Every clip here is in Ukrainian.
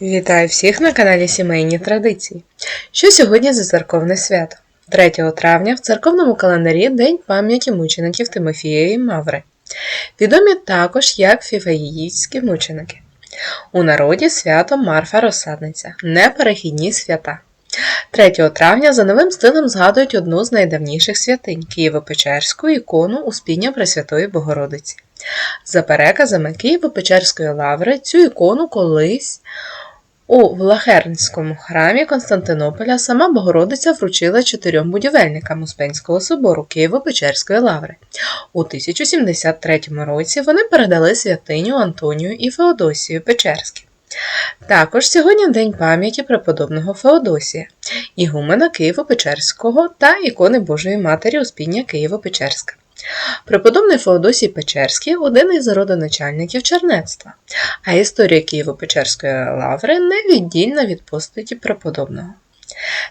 Вітаю всіх на каналі Сімейні Традиції. Що сьогодні за церковне свято? 3 травня в церковному календарі День пам'яті мучеників Тимофія і Маври. Відомі також як фіфаїївські мученики. У народі свято Марфа Розсадниця, неперехідні свята. 3 травня за новим стилем згадують одну з найдавніших святинь Києво-Печерську ікону Успіння Пресвятої Богородиці. За переказами Києво-Печерської лаври цю ікону колись у Влахернському храмі Константинополя сама Богородиця вручила чотирьом будівельникам Успенського собору Києво-Печерської лаври. У 1073 році вони передали святиню Антонію і Феодосію Печерським. Також сьогодні День пам'яті преподобного Феодосія, ігумена Києво-Печерського та ікони Божої Матері Успіння Києво-Печерська. Преподобний Феодосій Печерський один із родоначальників чернецтва, а історія Києво-Печерської лаври невіддільна від постаті преподобного.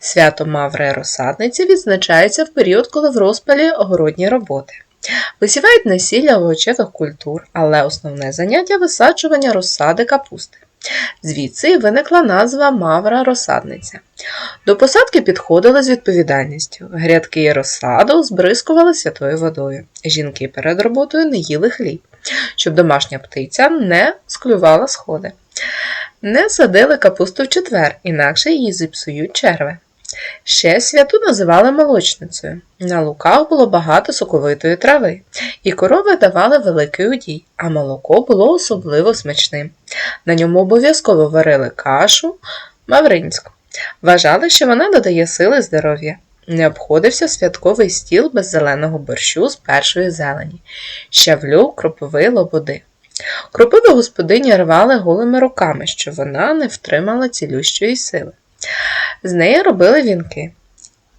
Свято Маври Розсадниці відзначається в період, коли в розпалі огородні роботи. Висівають насілля овочевих культур, але основне заняття висаджування розсади капусти. Звідси виникла назва Мавра розсадниця. До посадки підходили з відповідальністю. Грядки і розсаду збризкували святою водою. Жінки перед роботою не їли хліб, щоб домашня птиця не склювала сходи. Не садили капусту в четвер, інакше її зіпсують черви. Ще святу називали молочницею. На луках було багато соковитої трави, і корови давали великий удій, а молоко було особливо смачним. На ньому обов'язково варили кашу мавринську. Вважали, що вона додає сили здоров'я. Не обходився святковий стіл без зеленого борщу з першої зелені, щавлю, кропови, лободи. Кропиви господині рвали голими руками, щоб вона не втримала цілющої сили. З неї робили вінки.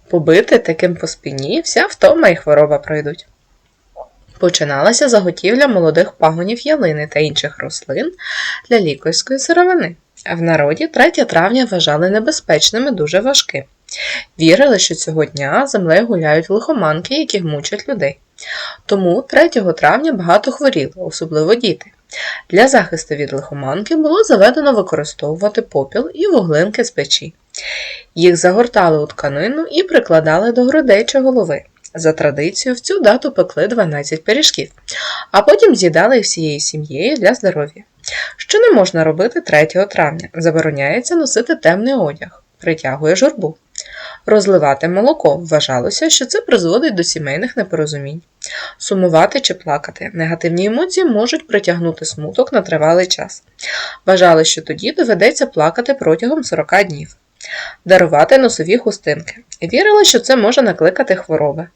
Побити таким по спині, вся втома і хвороба пройдуть. Починалася заготівля молодих пагонів ялини та інших рослин для лікарської сировини. В народі 3 травня вважали небезпечним і дуже важким. Вірили, що цього дня землею гуляють лихоманки, які мучать людей. Тому 3 травня багато хворіло, особливо діти. Для захисту від лихоманки було заведено використовувати попіл і вуглинки з печі. Їх загортали у тканину і прикладали до грудей чи голови. За традицією, в цю дату пекли 12 пиріжків, а потім з'їдали всією сім'єю для здоров'я. Що не можна робити 3 травня, забороняється носити темний одяг, притягує журбу. Розливати молоко вважалося, що це призводить до сімейних непорозумінь. Сумувати чи плакати. Негативні емоції можуть притягнути смуток на тривалий час. Вважали, що тоді доведеться плакати протягом 40 днів. Дарувати носові хустинки. Вірили, що це може накликати хвороби.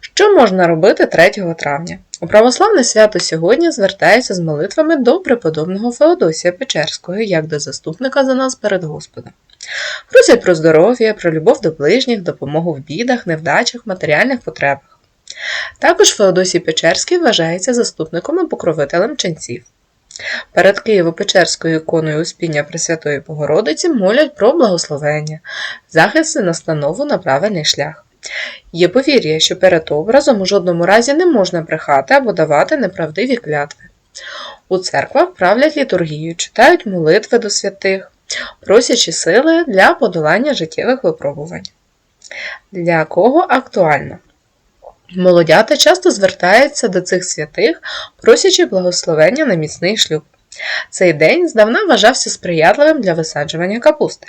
Що можна робити 3 травня? У православне свято сьогодні звертаються з молитвами до преподобного Феодосія Печерського, як до заступника за нас перед Господом. Просять про здоров'я, про любов до ближніх, допомогу в бідах, невдачах, матеріальних потребах. Також Феодосій Печерський вважається заступником і покровителем ченців. Перед Києво-Печерською іконою Успіння Пресвятої Богородиці молять про благословення, захист і настанову на правильний шлях. Є повір'я, що перед образом у жодному разі не можна брехати або давати неправдиві клятви. У церквах правлять літургію, читають молитви до святих, просячи сили для подолання життєвих випробувань. Для кого актуально? Молодята часто звертаються до цих святих, просячи благословення на міцний шлюб. Цей день здавна вважався сприятливим для висаджування капусти.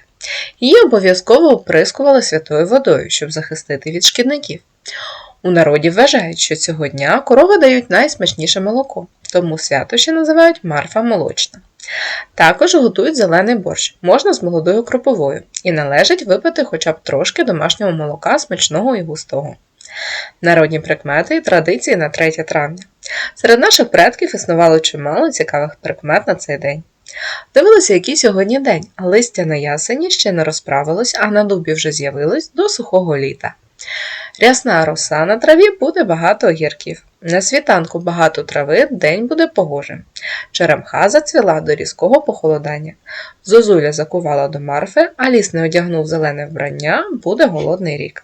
Її обов'язково оприскували святою водою, щоб захистити від шкідників. У народі вважають, що цього дня корови дають найсмачніше молоко, тому свято ще називають Марфа молочна. Також готують зелений борщ, можна з молодою кроповою, і належить випити хоча б трошки домашнього молока смачного і густого. Народні прикмети і традиції на 3 травня. Серед наших предків існувало чимало цікавих прикмет на цей день. Дивилися, який сьогодні день, а листя на ясені ще не розправилось, а на дубі вже з'явилось до сухого літа. Рясна роса на траві буде багато огірків. На світанку багато трави, день буде погожим. Черемха зацвіла до різкого похолодання. Зозуля закувала до марфи, а ліс не одягнув зелене вбрання, буде голодний рік.